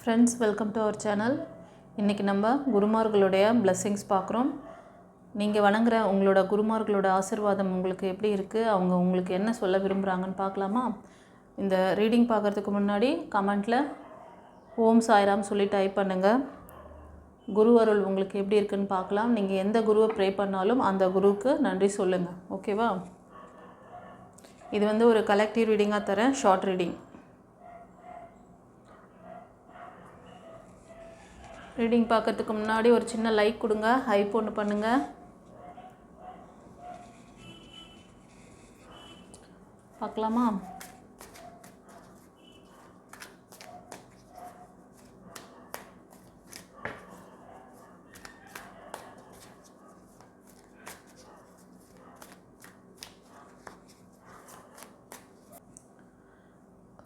Friends welcome to our channel இன்றைக்கி நம்ம குருமார்களுடைய blessings பார்க்குறோம். நீங்கள் வணங்குற உங்களோட குருமார்களோட ஆசீர்வாதம் உங்களுக்கு எப்படி இருக்குது அவங்க உங்களுக்கு என்ன சொல்ல விரும்புகிறாங்கன்னு பார்க்கலாமா? இந்த ரீடிங் பார்க்குறதுக்கு முன்னாடி கமெண்ட்டில் ஓம் சாய்ராம் சொல்லி டைப் பண்ணுங்கள் குரு அருள் உங்களுக்கு எப்படி இருக்குன்னு பார்க்கலாம். நீங்கள் எந்த குருவை ப்ரே பண்ணாலும் அந்த குருவுக்கு நன்றி சொல்லுங்கள் ஓகேவா இது வந்து ஒரு கலெக்டிவ் ரீடிங்காக தரேன். ஷார்ட் ரீடிங் ரீடிங் பார்க்கறதுக்கு முன்னாடி ஒரு சின்ன லைக் கொடுங்க. ஹைப் ஒன்று பண்ணுங்கள் பார்க்கலாமா?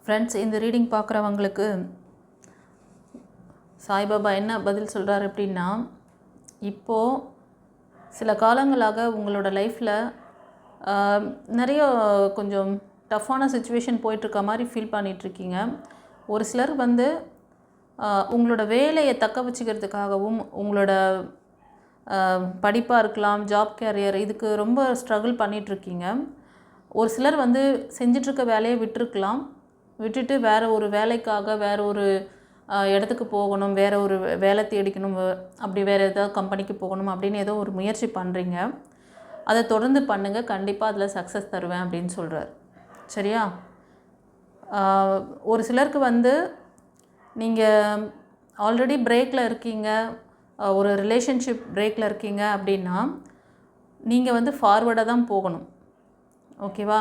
ஃப்ரெண்ட்ஸ் இந்த ரீடிங் பார்க்குறவங்களுக்கு சாய்பாபா என்ன பதில் சொல்கிறார் அப்படின்னா இப்போது சில காலங்களாக உங்களோட லைஃப்பில் நிறைய கொஞ்சம் டஃப்பான சுச்சுவேஷன் போயிட்டுருக்க மாதிரி ஃபீல் பண்ணிகிட்ருக்கீங்க ஒரு சிலர் வந்து உங்களோட வேலையை தக்க வச்சுக்கிறதுக்காகவும் உங்களோட படிப்பாக இருக்கலாம் ஜாப் கேரியர் இதுக்கு ரொம்ப ஸ்ட்ரகிள் பண்ணிகிட்ருக்கீங்க ஒரு சிலர் வந்து செஞ்சிட்ருக்க வேலையை விட்டுருக்கலாம். விட்டுட்டு வேறு ஒரு வேலைக்காக வேறு ஒரு இடத்துக்கு போகணும் வேறு ஒரு வே- வேலை தேடிக்கணும் அப்படி வேறு ஏதாவது கம்பெனிக்கு போகணும் அப்படின்னு ஏதோ ஒரு முயற்சி பண்ணுறீங்க அதை தொடர்ந்து பண்ணுங்கள் கண்டிப்பாக அதில் சக்ஸஸ் தருவேன் அப்படின்னு சொல்கிறார் சரியா? ஒரு சிலருக்கு வந்து நீங்கள் ஆல்ரெடி பிரேக்கில் இருக்கீங்க ஒரு ரிலேஷன்ஷிப் பிரேக்கில் இருக்கீங்க அப்படின்னா நீங்கள் வந்து ஃபார்வேர்டாக தான் போகணும். ஓகேவா?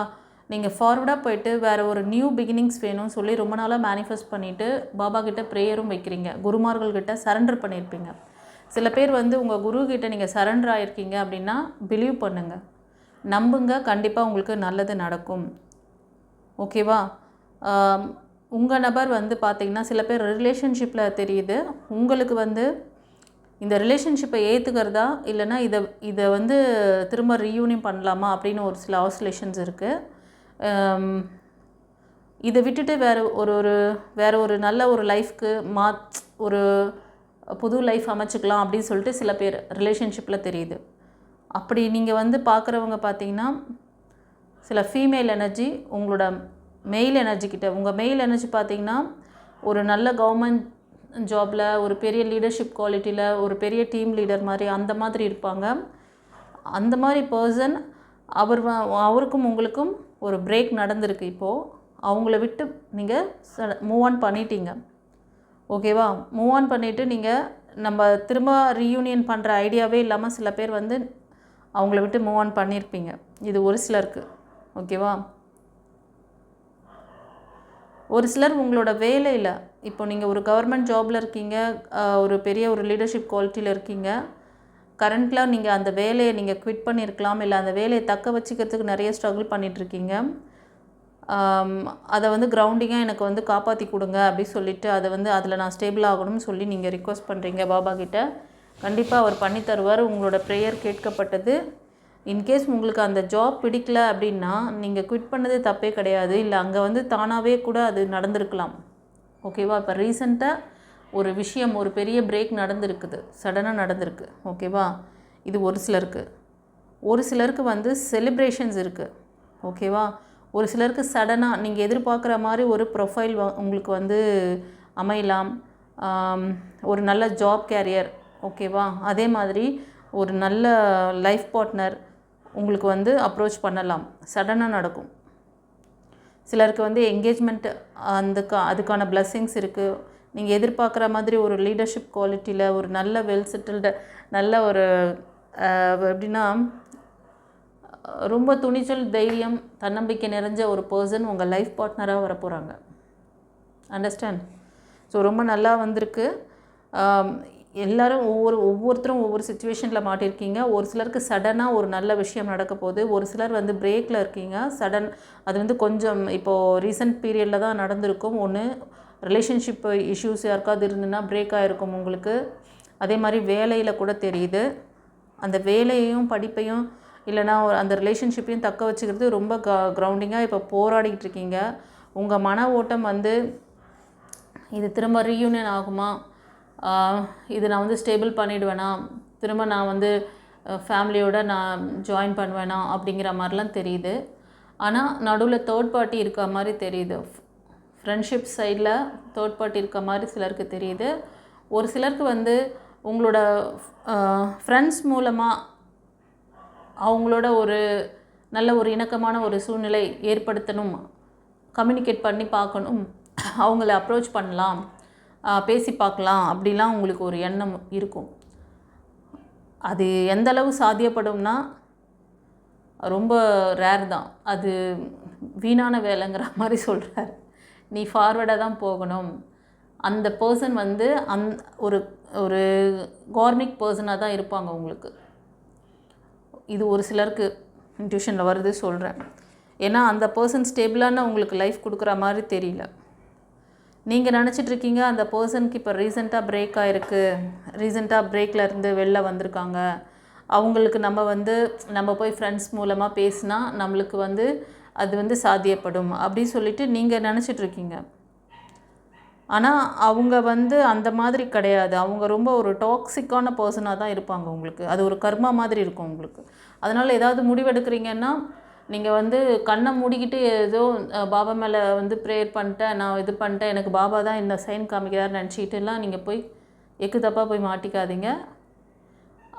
நீங்கள் ஃபார்வர்டாக போயிட்டு வேறு ஒரு நியூ பிகினிங்ஸ் வேணும்னு சொல்லி ரொம்ப நாளாக மேனிஃபெஸ்ட் பண்ணிவிட்டு பாபா கிட்ட ப்ரேயரும் வைக்கிறீங்க. குருமார்கள் கிட்ட சரண்டர் பண்ணியிருப்பீங்க. சில பேர் வந்து உங்கள் குரு கிட்ட நீங்கள் சரண்டர் ஆகிருக்கீங்க அப்படின்னா பிலீவ் பண்ணுங்கள் நம்புங்க கண்டிப்பாக உங்களுக்கு நல்லது நடக்கும். ஓகேவா உங்கள் நபர் வந்து பார்த்தீங்கன்னா சில பேர் ரிலேஷன்ஷிப்பில் தெரியுது. உங்களுக்கு வந்து இந்த ரிலேஷன்ஷிப்பை ஏற்றுக்கிறதா இல்லைன்னா இதை இதை வந்து திரும்ப ரீயூனியன் பண்ணலாமா? அப்படின்னு ஒரு சில ஆசோலேஷன்ஸ் இருக்குது இதை விட்டுட்டு வேறு ஒரு ஒரு வேறு ஒரு நல்ல ஒரு லைஃப்க்கு மா ஒரு புது லைஃப் அமைச்சுக்கலாம் அப்படின்னு சொல்லிட்டு சில பேர் ரிலேஷன்ஷிப்பில் தெரியுது. அப்படி நீங்கள் வந்து பார்க்குறவங்க பார்த்தீங்கன்னா சில ஃபீமேல் எனர்ஜி உங்களோட மெயில் எனர்ஜி கிட்ட உங்கள் மெயில் எனர்ஜி பார்த்தீங்கன்னா ஒரு நல்ல கவர்மெண்ட் ஜாபில் ஒரு பெரிய லீடர்ஷிப் குவாலிட்டியில் ஒரு பெரிய டீம் லீடர் மாதிரி அந்த மாதிரி இருப்பாங்க. அந்த மாதிரி பர்சன் அவர் அவருக்கும் உங்களுக்கும் ஒரு பிரேக் நடந்திருக்கு இப்போது அவங்கள விட்டு நீங்கள் மூவ் ஆன் பண்ணிட்டீங்க. ஓகேவா மூவ் ஆன் பண்ணிவிட்டு நீங்கள் நம்ம திரும்ப ரீயூனியன் பண்ணுற ஐடியாவே இல்லாமல் சில பேர் வந்து அவங்கள விட்டு மூவ் ஆன் பண்ணியிருப்பீங்க இது ஒரு சிலருக்கு. ஓகேவா ஒரு சிலர் உங்களோட வேலையில் இப்போ நீங்கள் ஒரு கவர்மெண்ட் ஜாபில் இருக்கீங்க ஒரு பெரிய ஒரு லீடர்ஷிப் குவாலிட்டியில் இருக்கீங்க கரண்ட்டில் நீங்கள் அந்த வேலையை நீங்கள் குவிட் பண்ணியிருக்கலாம் இல்லை அந்த வேலையை தக்க வச்சுக்கிறதுக்கு நிறைய ஸ்ட்ரகிள் பண்ணிகிட்ருக்கீங்க அதை வந்து கிரவுண்டிங்காக எனக்கு வந்து காப்பாற்றி கொடுங்க அப்படி சொல்லிட்டு அதை வந்து அதில் நான் ஸ்டேபிள் ஆகணும்னு சொல்லி நீங்கள் ரிக்வஸ்ட் பண்ணுறீங்க பாபா கிட்ட. கண்டிப்பாக அவர் பண்ணி தருவார். உங்களோட ப்ரேயர் கேட்கப்பட்டது. இன்கேஸ் உங்களுக்கு அந்த ஜாப் பிடிக்கல அப்படின்னா நீங்கள் குவிட் பண்ணது தப்பே கிடையாது. இல்லை அங்கே வந்து தானாகவே கூட அது நடந்திருக்கலாம். ஓகேவா இப்போ ரீசெண்டாக ஒரு விஷயம் ஒரு பெரிய பிரேக் நடந்திருக்குது. சடனாக நடந்திருக்கு. ஓகேவா இது ஒரு சிலருக்கு. ஒரு சிலருக்கு வந்து செலிப்ரேஷன்ஸ் இருக்குது ஓகேவா ஒரு சிலருக்கு சடனாக நீங்கள் எதிர்பார்க்குற மாதிரி ஒரு ப்ரொஃபைல் உங்களுக்கு வந்து அமையலாம். ஒரு நல்ல ஜாப் கேரியர் ஓகேவா அதே மாதிரி ஒரு நல்ல லைஃப் பார்ட்னர் உங்களுக்கு வந்து அப்ரோச் பண்ணலாம். சடனாக நடக்கும். சிலருக்கு வந்து என்கேஜ்மெண்ட் அந்த அதுக்கான பிளஸ்ஸிங்ஸ் இருக்குது நீங்கள் எதிர்பார்க்குற மாதிரி ஒரு லீடர்ஷிப் குவாலிட்டியில் ஒரு நல்ல வெல் செட்டில்டு நல்ல ஒரு எப்படின்னா ரொம்ப துணிச்சல் தைரியம் தன்னம்பிக்கை நிறைஞ்ச ஒரு பர்சன் உங்கள் லைஃப் பார்ட்னராக வர போகிறாங்க அண்டர்ஸ்டாண்ட் ஸோ ரொம்ப நல்லா வந்திருக்கு. எல்லோரும் ஒவ்வொரு ஒவ்வொருத்தரும் ஒவ்வொரு சுச்சுவேஷனில் மாட்டியிருக்கீங்க ஒரு சிலருக்கு சடனாக ஒரு நல்ல விஷயம் நடக்க போகுது. ஒரு சிலர் வந்து பிரேக்கில் இருக்கீங்க. சடன் அது வந்து கொஞ்சம் இப்போது ரீசெண்ட் பீரியடில் தான் நடந்திருக்கும். ஒன்று ரிலேஷன்ஷிப் இஷ்யூஸ் யாருக்காவது இருந்துன்னா பிரேக் ஆகிருக்கும் உங்களுக்கு. அதே மாதிரி வேலையில் கூட தெரியுது. அந்த வேலையையும் படிப்பையும் இல்லைனா ஒரு அந்த ரிலேஷன்ஷிப்பையும் தக்க வச்சுக்கிறது ரொம்ப க கிரவுண்டிங்காக இப்போ போராடிக்கிட்டு இருக்கீங்க. உங்கள் மன ஓட்டம் வந்து இது திரும்ப ரீயூனியன் ஆகுமா? இது நான் வந்து ஸ்டேபிள் பண்ணிடுவேனா? திரும்ப நான் வந்து ஃபேமிலியோட நான் ஜாயின் பண்ணுவேனா? அப்படிங்கிற மாதிரிலாம் தெரியுது. ஆனால் நடுவில் தேர்ட் பார்ட்டி இருக்க மாதிரி தெரியுது. ஃப்ரெண்ட்ஷிப் சைடில் தேர்ட் பார்ட்டி இருக்க மாதிரி சிலருக்கு தெரியுது. ஒரு சிலருக்கு வந்து உங்களோட ஃப்ரெண்ட்ஸ் மூலமாக அவங்களோட ஒரு நல்ல ஒரு இணக்கமான ஒரு சூழ்நிலை ஏற்படுத்தணும் கம்யூனிகேட் பண்ணி பார்க்கணும் அவங்கள அப்ரோச் பண்ணலாம் பேசி பார்க்கலாம் அப்படிலாம் உங்களுக்கு ஒரு எண்ணம் இருக்கும். அது எந்த அளவு சாத்தியப்படும்னா ரொம்ப ரேர் தான். அது வீணான வேலைங்கிற மாதிரி சொல்கிறார் நீ ஃபார்வர்டாக தான் போகணும். அந்த பர்சன் வந்து அந் ஒரு ஒரு கார்மிக் பர்சனாக தான் இருப்பாங்க உங்களுக்கு. இது ஒரு சிலருக்கு இன்ட்யூஷனில் வருது சொல்கிறேன் ஏன்னா அந்த பர்சன் ஸ்டேபிளான உங்களுக்கு லைஃப் கொடுக்குற மாதிரி தெரியல. நீங்கள் நினச்சிட்டு இருக்கீங்க அந்த பர்சனுக்கு இப்போ ரீசெண்டாக பிரேக் ஆகிருக்கு ரீசெண்டாக பிரேக்கில் இருந்து வெளில வந்திருக்காங்க. அவங்களுக்கு நம்ம வந்து நம்ம போய் ஃப்ரெண்ட்ஸ் மூலமாக பேசினா நம்மளுக்கு வந்து அது வந்து சாத்தியப்படும் அப்படி சொல்லிட்டு நீங்கள் நினச்சிட்டு இருக்கீங்க ஆனால் அவங்க வந்து அந்த மாதிரி கிடையாது. அவங்க ரொம்ப ஒரு டாக்ஸிக்கான பர்சனாக தான் இருப்பாங்க உங்களுக்கு. அது ஒரு கர்மா மாதிரி இருக்கும் உங்களுக்கு. அதனால் ஏதாவது முடிவெடுக்கிறீங்கன்னா நீங்கள் வந்து கண்ணை மூடிக்கிட்டு ஏதோ பாபா மேலே வந்து ப்ரேயர் பண்ணிட்டேன் நான் இது பண்ணிட்டேன் எனக்கு பாபா தான் இந்த சைன் காமிக்கிறார் நினச்சிக்கிட்டுலாம் நீங்கள் போய் எக்கு தப்பாக போய் மாட்டிக்காதீங்க.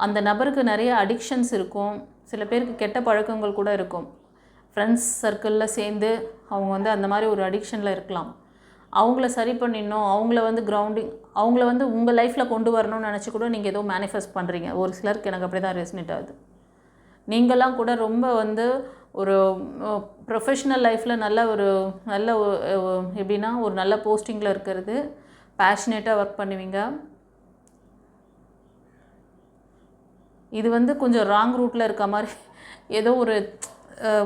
அந்த நபருக்கு நிறைய அடிக்ஷன்ஸ் இருக்கும். சில பேருக்கு கெட்ட பழக்கங்கள் கூட இருக்கும். ஃப்ரெண்ட்ஸ் சர்க்கிளில் சேர்ந்து அவங்க வந்து அந்த மாதிரி ஒரு அடிக்ஷனில் இருக்கலாம். அவங்கள சரி பண்ணிடணும் அவங்கள வந்து கிரவுண்டிங் அவங்கள வந்து உங்கள் லைஃப்பில் கொண்டு வரணும்னு நினச்சி கூட நீங்கள் ஏதோ மேனிஃபெஸ்ட் பண்ணுறீங்க ஒரு சிலருக்கு எனக்கு அப்படி தான் ரெசினேட் ஆகுது. நீங்களாம் கூட ரொம்ப வந்து ஒரு ப்ரொஃபஷ்னல் லைஃப்பில் நல்ல ஒரு நல்ல எப்படின்னா ஒரு நல்ல போஸ்டிங்கில் இருக்கிறது. பேஷனேட்டாக ஒர்க் பண்ணுவீங்க. இது வந்து கொஞ்சம் ராங் ரூட்டில் இருக்க மாதிரி ஏதோ ஒரு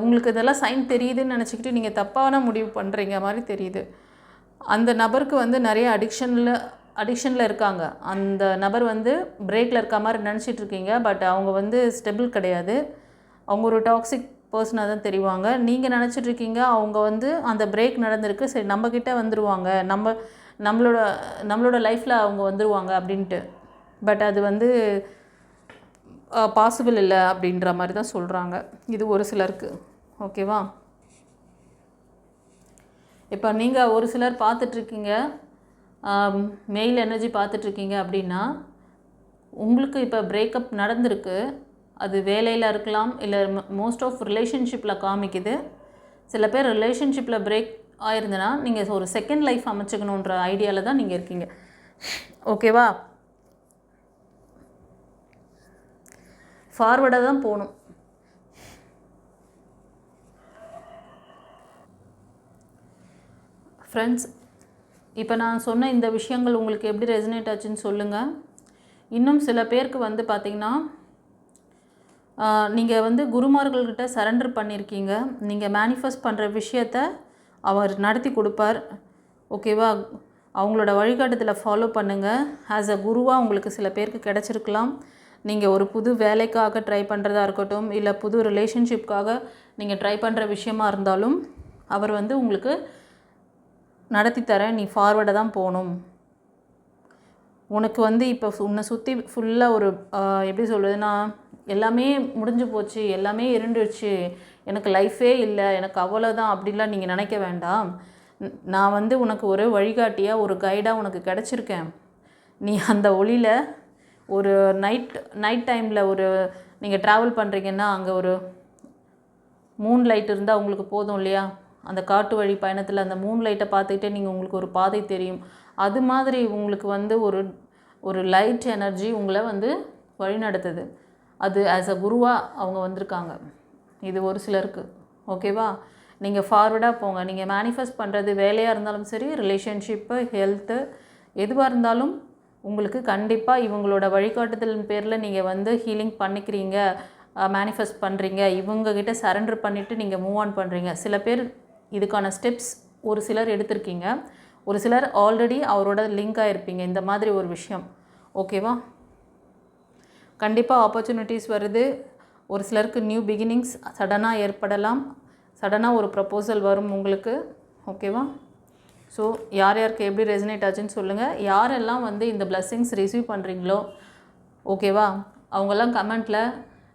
உங்களுக்கு இதெல்லாம் சைன் தெரியுதுன்னு நினச்சிக்கிட்டு நீங்கள் தப்பான முடிவு பண்ணுறீங்க மாதிரி தெரியுது. அந்த நபருக்கு வந்து நிறைய அடிக்ஷனில் அடிக்ஷனில் இருக்காங்க. அந்த நபர் வந்து பிரேக்கில் இருக்க மாதிரி நினச்சிட்டு இருக்கீங்க. பட் அவங்க வந்து ஸ்டெபிள் கிடையாது. அவங்க ஒரு டாக்ஸிக் பர்சனாக தான் தெரிவாங்க. நீங்கள் நினச்சிட்டு இருக்கீங்க அவங்க வந்து அந்த பிரேக் நடந்திருக்கு. சரி நம்மக்கிட்ட வந்துடுவாங்க நம்ம நம்மளோட நம்மளோட லைஃப்பில் அவங்க வந்துடுவாங்க அப்படின்ட்டு. பட் அது வந்து பாசிபிள் இல்லை அப்படின்ற மாதிரி தான் சொல்கிறாங்க இது ஒரு சிலருக்கு. ஓகேவா இப்போ நீங்கள் ஒரு சிலர் பார்த்துட்ருக்கீங்க. மெயில் எனர்ஜி பார்த்துட்ருக்கீங்க அப்படின்னா உங்களுக்கு இப்போ பிரேக்கப் நடந்திருக்கு. அது வேலையில் இருக்கலாம் இல்லை மோஸ்ட் ஆஃப் ரிலேஷன்ஷிப்பில் காமிக்குது. சில பேர் ரிலேஷன்ஷிப்பில் பிரேக் ஆயிருந்தனா நீங்கள் ஒரு செகண்ட் லைஃப் அமைச்சுக்கணுன்ற ஐடியாவில் தான் நீங்கள் இருக்கீங்க. ஓகேவா ஃபார்வர்டாக தான் போகணும். ஃப்ரெண்ட்ஸ் இப்போ நான் சொன்ன இந்த விஷயங்கள் உங்களுக்கு எப்படி ரெசனேட் ஆச்சுன்னு சொல்லுங்கள் இன்னும் சில பேருக்கு வந்து பார்த்திங்கன்னா நீங்கள் வந்து குருமார்கள்கிட்ட சரண்டர் பண்ணியிருக்கீங்க நீங்கள் மேனிஃபெஸ்ட் பண்ணுற விஷயத்த அவர் நடத்தி கொடுப்பார். ஓகேவா அவங்களோட வழிகாட்டுதலை ஃபாலோ பண்ணுங்கள் ஆஸ் அ குருவாக உங்களுக்கு சில பேருக்கு கிடச்சிருக்கலாம். நீங்கள் ஒரு புது வேலைக்காக ட்ரை பண்ணுறதா இருக்கட்டும் இல்லை புது ரிலேஷன்ஷிப்காக நீங்கள் ட்ரை பண்ணுற விஷயமா இருந்தாலும் அவர் வந்து உங்களுக்கு நடத்தி தரேன் நீ ஃபார்வேர்டாக தான் போகணும். உனக்கு வந்து இப்போ உன்னை சுற்றி ஃபுல்லாக ஒரு எப்படி சொல்கிறதுனா எல்லாமே முடிஞ்சு போச்சு எல்லாமே இருண்டுச்சு எனக்கு லைஃபே இல்லை எனக்கு அவ்வளோதான் அப்படிலாம் நீங்கள் நினைக்க வேண்டாம். நான் வந்து உனக்கு ஒரு வழிகாட்டியாக ஒரு கைடாக உனக்கு கிடச்சிருக்கேன். நீ அந்த ஒளியில் ஒரு நைட் நைட் டைமில் ஒரு நீங்கள் ட்ராவல் பண்ணுறீங்கன்னா அங்கே ஒரு மூன் லைட் இருந்தால் உங்களுக்கு போதும் இல்லையா? அந்த காட்டு வழி பயணத்தில் அந்த மூன் லைட்டை பார்த்துக்கிட்டே நீங்கள் உங்களுக்கு ஒரு பாதை தெரியும். அது மாதிரி உங்களுக்கு வந்து ஒரு ஒரு லைட் எனர்ஜி உங்களை வந்து வழிநடத்துது. அது ஆஸ் அ குருவாக அவங்க வந்திருக்காங்க. இது ஒரு சிலருக்கு. ஓகேவா நீங்கள் ஃபார்வர்டாக போங்க. நீங்கள் மேனிஃபெஸ்ட் பண்ணுறது வேலையாக இருந்தாலும் சரி ரிலேஷன்ஷிப்பு ஹெல்த்து எதுவாக இருந்தாலும் உங்களுக்கு கண்டிப்பாக இவங்களோட வழிகாட்டுதலின் பேரில் நீங்கள் வந்து ஹீலிங் பண்ணிக்கிறீங்க மேனிஃபெஸ்ட் பண்ணுறீங்க இவங்கக்கிட்ட சரண்டர் பண்ணிவிட்டு நீங்கள் மூவ் ஆன் பண்ணுறீங்க சில பேர் இதுக்கான ஸ்டெப்ஸ் ஒரு சிலர் எடுத்திருக்கீங்க. ஒரு சிலர் ஆல்ரெடி அவரோட லிங்க் ஆகிருப்பீங்க இந்த மாதிரி ஒரு விஷயம். ஓகேவா கண்டிப்பாக ஆப்பர்ச்சுனிட்டிஸ் வருது. ஒரு சிலருக்கு நியூ பிகினிங்ஸ் சடனாக ஏற்படலாம். சடனாக ஒரு ப்ரப்போசல் வரும் உங்களுக்கு. ஓகேவா ஸோ யார் யாருக்கு எப்படி ரெசனேட் ஆச்சுன்னு சொல்லுங்கள் யாரெல்லாம் வந்து இந்த பிளெஸ்ஸிங்ஸ் ரிசீவ் பண்ணுறீங்களோ ஓகேவா அவங்கெல்லாம் கமெண்ட்டில்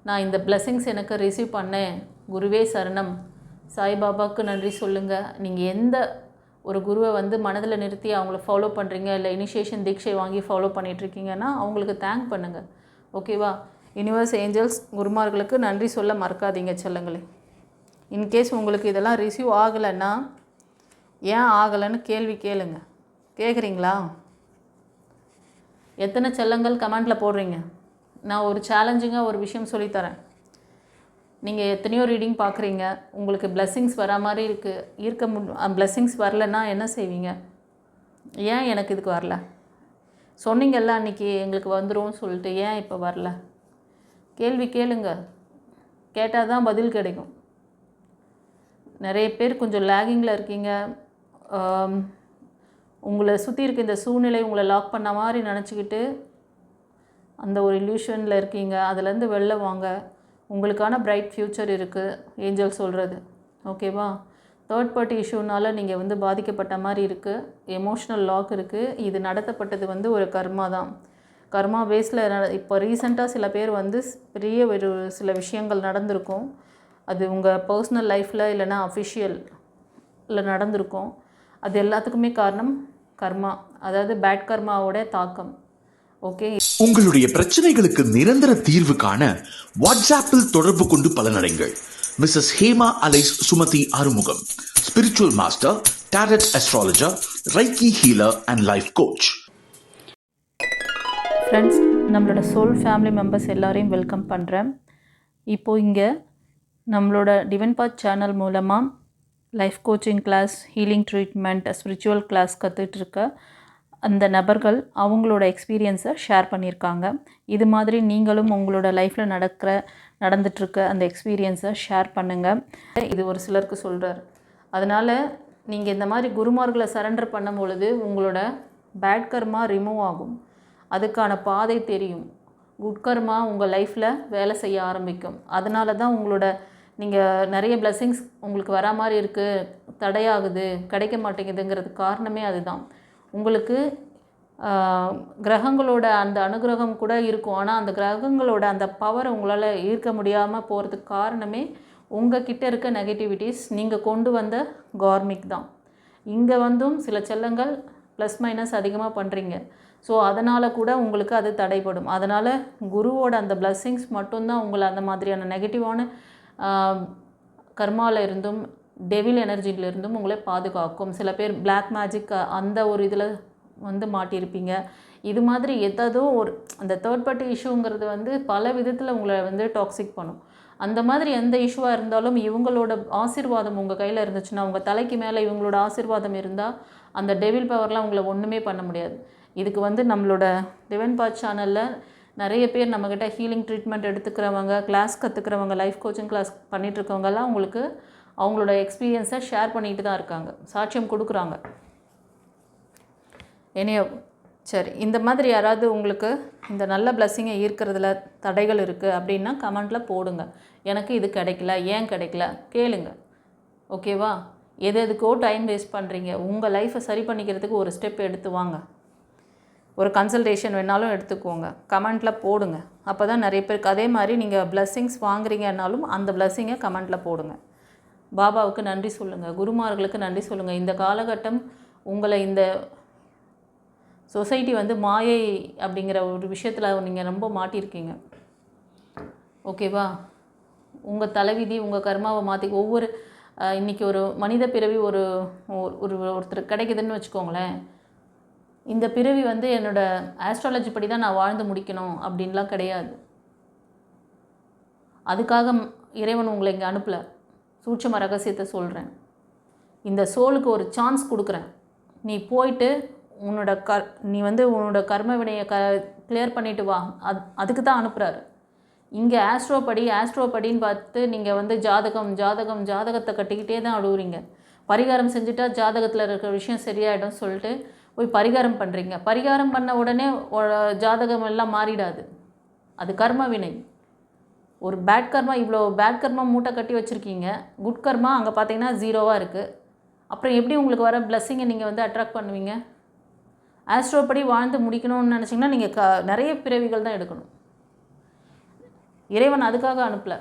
நான் இந்த பிளெஸ்ஸிங்ஸ் எனக்கு ரிசீவ் பண்ணேன். குருவே சரணம். சாய்பாபாவுக்கு நன்றி சொல்லுங்கள் நீங்கள் எந்த ஒரு குருவை வந்து மனதில் நிறுத்தி அவங்கள ஃபாலோ பண்ணுறீங்க இல்லை இனிஷியேஷன் தீட்சை வாங்கி ஃபாலோ பண்ணிகிட்ருக்கீங்கன்னா அவங்களுக்கு தேங்க் பண்ணுங்கள் ஓகேவா யூனிவர்ஸ் ஏஞ்சல்ஸ் குருமார்களுக்கு நன்றி சொல்ல மறக்காதீங்க செல்லங்களே. இன்கேஸ் உங்களுக்கு இதெல்லாம் ரிசீவ் ஆகலைன்னா ஏன் ஆகலைன்னு கேள்வி கேளுங்க. கேட்குறீங்களா எத்தனை செல்லங்கள் கமெண்ட்டில் போடுறீங்க? நான் ஒரு சேலஞ்சிங்காக ஒரு விஷயம் சொல்லித்தரேன். நீங்கள் எத்தனையோ ரீடிங் பார்க்குறீங்க உங்களுக்கு பிளெஸ்ஸிங்ஸ் வரா மாதிரி இருக்குது இருக்க மு பிளெஸ்ஸிங்ஸ் வரலன்னா என்ன செய்வீங்க? ஏன் எனக்கு இதுக்கு வரல? சொன்னீங்கல்ல அன்றைக்கி எங்களுக்கு வந்துரும்னு சொல்லிட்டு ஏன் இப்போ வரல? கேள்வி கேளுங்க. கேட்டால் தான் பதில் கிடைக்கும். நிறைய பேர் கொஞ்சம் லேகிங்கில் இருக்கீங்க. உங்களை சுற்றி இருக்க இந்த சூழ்நிலை உங்களை லாக் பண்ண மாதிரி நினச்சிக்கிட்டு அந்த ஒரு இல்யூஷனில் இருக்கீங்க. அதுலேருந்து வெளில வாங்க. உங்களுக்கான பிரைட் ஃப்யூச்சர் இருக்குது ஏஞ்சல் சொல்கிறது ஓகேவா தேர்ட் பார்ட்டி இஷ்யூனால நீங்கள் வந்து பாதிக்கப்பட்ட மாதிரி இருக்குது எமோஷ்னல் லாக் இருக்குது இது நடத்தப்பட்டது வந்து ஒரு கர்மா தான். கர்மா பேஸில் இப்போ ரீசெண்டாக சில பேர் வந்து பெரிய ஒரு சில விஷயங்கள் நடந்திருக்கும். அது உங்கள் பர்சனல் லைஃப்பில் இல்லைன்னா அஃபிஷியல் இல்லை நடந்திருக்கும். அது எல்லாத்துக்குமே காரணம் கர்மா. அதாவது பேட் கர்மாவோட தாக்கம். ஓகே உங்களுடைய பிரச்சனைகளுக்கு நிரந்தர தீர்வு காண வாட்ஸ்ஆப்பில் தொடர்பு கொண்டு பலனடைங்கள். Mrs Hema alias Sumathi Arumugam. Spiritual master tarot astrologer reiki healer and life coach friends நம்மளோட சோல் ஃபேமிலி மெம்பர்ஸ் எல்லாரையும் வெல்கம் பண்ணுறேன் இப்போது இங்கே நம்மளோட டிவன் பாத் சேனல் மூலமாக life coaching class healing treatment spiritual class கற்றுட்ருக்க அந்த நபர்கள் அவங்களோட எக்ஸ்பீரியன்ஸை ஷேர் பண்ணியிருக்காங்க. இது மாதிரி நீங்களும் உங்களோட லைஃப்பில் நடக்கிற நடந்துட்டுருக்க அந்த எக்ஸ்பீரியன்ஸை ஷேர் பண்ணுங்கள் இது ஒரு சிலருக்கு சொல்கிறார் அதனால் நீங்கள் இந்த மாதிரி குருமார்களை சரண்டர் பண்ணும் பொழுது உங்களோட பேட் கர்மா ரிமூவ் ஆகும். அதுக்கான பாதை தெரியும். குட் கர்மா உங்கள் லைஃப்பில் வேலை செய்ய ஆரம்பிக்கும். அதனால தான் உங்களோட நீங்கள் நிறைய blessings உங்களுக்கு வரா மாதிரி இருக்குது தடையாகுது கிடைக்க மாட்டேங்குதுங்கிறதுக்கு காரணமே அதுதான். உங்களுக்கு கிரகங்களோட அந்த அனுகிரகம் கூட இருக்கும். ஆனால் அந்த கிரகங்களோட அந்த பவரை உங்களால் ஈர்க்க முடியாமல் போகிறதுக்கு காரணமே உங்கள் கிட்டே இருக்க நெகட்டிவிட்டிஸ் நீங்கள் கொண்டு வந்த கார்மிக் தான். இங்கே வந்தும் சில செல்லங்கள் ப்ளஸ் மைனஸ் அதிகமாக பண்ணுறீங்க ஸோ அதனால் கூட உங்களுக்கு அது தடைப்படும் அதனால் குருவோட அந்த பிளஸ்ஸிங்ஸ் மட்டும்தான் உங்களை அந்த மாதிரியான நெகட்டிவான கர்மாவில் இருந்தும் டெவில் எனர்ஜிலிருந்தும் உங்களை பாதுகாக்கும். சில பேர் பிளாக் மேஜிக் அந்த ஒரு இதில் வந்து மாட்டியிருப்பீங்க. இது மாதிரி எதோ ஒரு அந்த தேர்ட் பார்ட்டி இஷ்யூங்கிறது வந்து பல விதத்தில் உங்களை வந்து டாக்ஸிக் பண்ணும். அந்த மாதிரி எந்த இஷ்யூவாக இருந்தாலும் இவங்களோட ஆசீர்வாதம் உங்கள் கையில் இருந்துச்சுன்னா உங்கள் தலைக்கு மேலே இவங்களோட ஆசீர்வாதம் இருந்தால் அந்த டெவில் பவர்லாம் உங்களை ஒன்றுமே பண்ண முடியாது. இதுக்கு வந்து நம்மளோட டிவன் பாத் சேனலில் நிறைய பேர் நம்மக்கிட்ட ஹீலிங் ட்ரீட்மெண்ட் எடுத்துக்கிறவங்க கிளாஸ் கற்றுக்கிறவங்க லைஃப் கோச்சிங் கிளாஸ் பண்ணிகிட்ருக்கவங்கெல்லாம் உங்களுக்கு அவங்களோட எக்ஸ்பீரியன்ஸை ஷேர் பண்ணிகிட்டு தான் இருக்காங்க. சாட்சியம் கொடுக்குறாங்க. என்னையோ சரி இந்த மாதிரி யாராவது உங்களுக்கு இந்த நல்ல பிளஸ்ஸிங்கை ஈர்க்கிறதுல தடைகள் இருக்குது அப்படின்னா கமெண்ட்டில் போடுங்க. எனக்கு இது கிடைக்கல ஏன் கிடைக்கல? கேளுங்க. ஓகேவா எது எதுக்கோ டைம் வேஸ்ட் பண்ணுறீங்க உங்கள் லைஃப்பை சரி பண்ணிக்கிறதுக்கு ஒரு ஸ்டெப் எடுத்து வாங்க. ஒரு கன்சல்டேஷன் வேணாலும் எடுத்துக்கோங்க. கமெண்ட்டில் போடுங்க. அப்போ தான் நிறைய பேருக்கு அதே மாதிரி நீங்கள் பிளஸ்ஸிங்ஸ் வாங்குறீங்கன்னாலும் அந்த பிளஸ்ஸிங்கை கமெண்ட்டில் போடுங்க. பாபாவுக்கு நன்றி சொல்லுங்கள் குருமார்களுக்கு நன்றி சொல்லுங்கள் இந்த காலகட்டம் உங்களை இந்த சொசைட்டி வந்து மாயை அப்படிங்கிற ஒரு விஷயத்தில் நீங்கள் ரொம்ப மாட்டியிருக்கீங்க. ஓகேவா உங்கள் தலைவிதி உங்கள் கர்மாவை மாற்றி ஒவ்வொரு இன்றைக்கி இன்னைக்கு ஒரு மனித பிறவி ஒரு ஒரு- ஒரு ஒருத்தர் கிடைக்குதுன்னு வச்சுக்கோங்களேன். இந்த பிறவி வந்து என்னோட ஆஸ்ட்ராலஜி படி தான் நான் வாழ்ந்து முடிக்கணும் அப்படின்லாம் கிடையாது. அதுக்காக இறைவன் உங்களை இங்கே அனுப்பலை. சூட்சம ரகசியத்தை சொல்கிறேன் இந்த சோலுக்கு ஒரு சான்ஸ் கொடுக்குறேன். நீ போயிட்டு உன்னோட கர் நீ வந்து உன்னோட கர்ம வினையை க கிளியர் பண்ணிட்டு வா. அது அதுக்கு தான் அனுப்புகிறாரு இங்கே ஆஸ்ட்ரோ படி ஆஸ்ட்ரோ படின்னு பார்த்து நீங்கள் வந்து ஜாதகம் ஜாதகம் ஜாதகத்தை கட்டிக்கிட்டே தான் அழுவுறீங்க. பரிகாரம் செஞ்சுட்டா ஜாதகத்தில் இருக்கிற விஷயம் சரியாயிடும் சொல்லிட்டு போய் பரிகாரம் பண்ணுறீங்க பரிகாரம் பண்ண உடனே ஜாதகம் எல்லாம் மாறிடாது. அது கர்ம வினை. ஒரு பேட் கர்மா இவ்வளோ பேட் கர்மா மூட்டை கட்டி வச்சுருக்கீங்க. குட் கர்மா அங்கே பார்த்தீங்கன்னா ஜீரோவாக இருக்குது அப்புறம் எப்படி உங்களுக்கு வர பிளஸ்ஸிங்கை நீங்கள் வந்து அட்ராக்ட் பண்ணுவீங்க? ஆஸ்ட்ரோ படி வாழ்ந்து முடிக்கணும்னு நினச்சிங்கன்னா நீங்கள் க நிறைய பிறவிகள் தான் எடுக்கணும். இறைவன் அதுக்காக அனுப்பலை.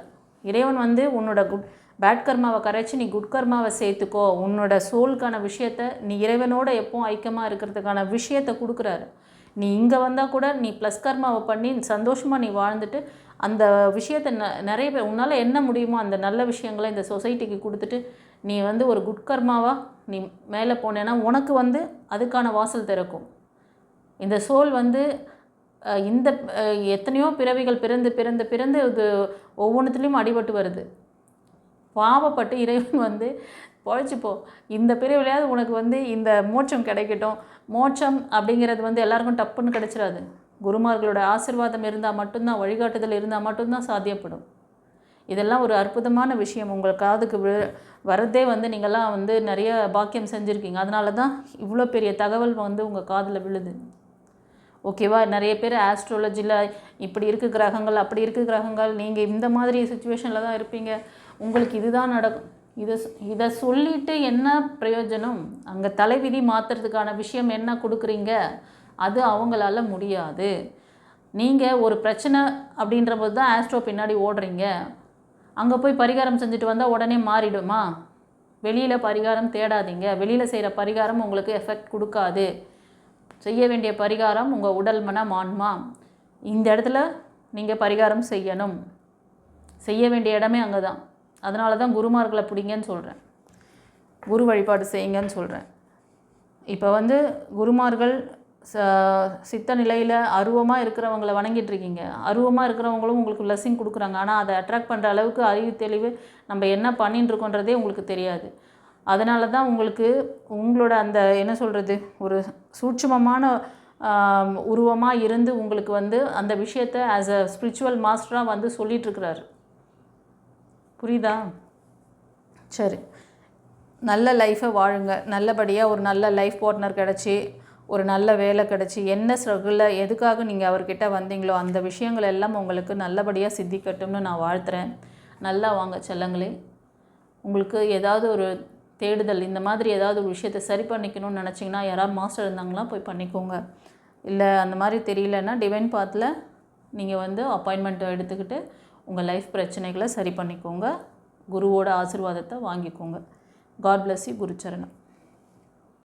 இறைவன் வந்து உன்னோட குட் பேட் கர்மாவை கரைச்சி நீ குட் கர்மாவை சேர்த்துக்கோ. உன்னோட சோலுக்கான விஷயத்த நீ இறைவனோட எப்போ ஐக்கியமாக இருக்கிறதுக்கான விஷயத்த கொடுக்குறாரு. நீ இங்கே வந்தால் கூட நீ ப்ளஸ் கர்மாவை பண்ணி சந்தோஷமாக நீ வாழ்ந்துட்டு அந்த விஷயத்தை ந நிறைய பேர் உன்னால் என்ன முடியுமோ அந்த நல்ல விஷயங்களை இந்த சொசைட்டிக்கு கொடுத்துட்டு நீ வந்து ஒரு குட் கர்மாவாக நீ மேலே போனேன்னா உனக்கு வந்து அதுக்கான வாசல் திறக்கும். இந்த சோல் வந்து இந்த எத்தனையோ பிறவிகள் பிறந்து பிறந்து பிறந்து இது ஒவ்வொன்றுத்துலேயும் அடிபட்டு வருது. பாவப்பட்டு இறைவன் வந்து பொழைச்சிப்போ. இந்த பிரிவிலையாவது உனக்கு வந்து இந்த மோட்சம் கிடைக்கட்டும். மோட்சம் அப்படிங்கிறது வந்து எல்லாருக்கும் டப்புன்னு கிடைச்சிடாது குருமார்களோட ஆசிர்வாதம் இருந்தால் மட்டும்தான் வழிகாட்டுதல் இருந்தால் மட்டும்தான் சாத்தியப்படும். இதெல்லாம் ஒரு அற்புதமான விஷயம். உங்கள் காதுக்கு வி வரதே வந்து நீங்கள்லாம் வந்து நிறைய பாக்கியம் செஞ்சுருக்கீங்க. அதனால தான் இவ்வளோ பெரிய தகவல் வந்து உங்கள் காதில் விழுது. ஓகேவா? நிறைய பேர் ஆஸ்ட்ராலஜியில் இப்படி இருக்குது கிரகங்கள் அப்படி இருக்குது கிரகங்கள். நீங்கள் இந்த மாதிரி சுச்சுவேஷனில் தான் இருப்பீங்க. உங்களுக்கு இதுதான் நடக்கும். இதை இதை சொல்லிட்டு என்ன பிரயோஜனம்? அங்கே தலைவிதி மாற்றுறதுக்கான விஷயம் என்ன கொடுக்குறீங்க? அது அவங்களால முடியாது. நீங்கள் ஒரு பிரச்சனை அப்படின்ற போது தான் ஆஸ்ட்ரோ பின்னாடி ஓடுறீங்க. அங்கே போய் பரிகாரம் செஞ்சுட்டு வந்தால் உடனே மாறிடுமா? வெளியில் பரிகாரம் தேடாதீங்க. வெளியில் செய்கிற பரிகாரம் உங்களுக்கு எஃபெக்ட் கொடுக்காது. செய்ய வேண்டிய பரிகாரம் உங்கள் உடல் மனம் ஆன்மா. இந்த இடத்துல நீங்கள் பரிகாரம் செய்யணும். செய்ய வேண்டிய இடமே அங்கே தான் அதனால தான் குருமார்களை பிடிங்கன்னு சொல்கிறேன் குரு வழிபாடு செய்யுங்கன்னு சொல்கிறேன் இப்போ வந்து குருமார்கள் ச சித்த நிலையில் அருவமாக இருக்கிறவங்கள வணங்கிட்டு இருக்கீங்க. அருவமாக இருக்கிறவங்களும் உங்களுக்கு blessing கொடுக்குறாங்க. ஆனால் அதை அட்ராக்ட் பண்ணுற அளவுக்கு அறிவு தெளிவு நம்ம என்ன பண்ணிட்டு இருக்கோன்றதே உங்களுக்கு தெரியாது. அதனால தான் உங்களுக்கு உங்களோட அந்த என்ன சொல்கிறது ஒரு சூட்சமமான உருவமாக இருந்து உங்களுக்கு வந்து அந்த விஷயத்த ஆஸ் அ ஸ்பிரிச்சுவல் மாஸ்டராக வந்து சொல்லிகிட்ருக்கிறாரு புரியுதா? சரி. நல்ல லைஃப்பை வாழுங்க. நல்லபடியாக ஒரு நல்ல லைஃப் பார்ட்னர் கிடச்சி ஒரு நல்ல வேலை கிடச்சி என்ன ஸ்ட்ரகிளில் எதுக்காக நீங்கள் அவர்கிட்ட வந்தீங்களோ அந்த விஷயங்கள் எல்லாம் உங்களுக்கு நல்லபடியாக சித்திக்கட்டும்னு நான் வாழ்த்துறேன். நல்லா வாங்க செல்லங்களே. உங்களுக்கு ஏதாவது ஒரு தேடுதல் இந்த மாதிரி ஏதாவது ஒரு விஷயத்தை சரி பண்ணிக்கணும்னு நினச்சிங்கன்னா யாராவது மாஸ்டர் இருந்தாங்களா போய் பண்ணிக்கோங்க. இல்லை அந்த மாதிரி தெரியலன்னா டிவைன் பாத்தில் நீங்கள் வந்து அப்பாயின்மெண்ட் எடுத்துக்கிட்டு உங்கள் லைஃப் பிரச்சனைகளை சரி பண்ணிக்கோங்க. குருவோட ஆசீர்வாதத்தை வாங்கிக்கோங்க. God bless you குருச்சரணம்.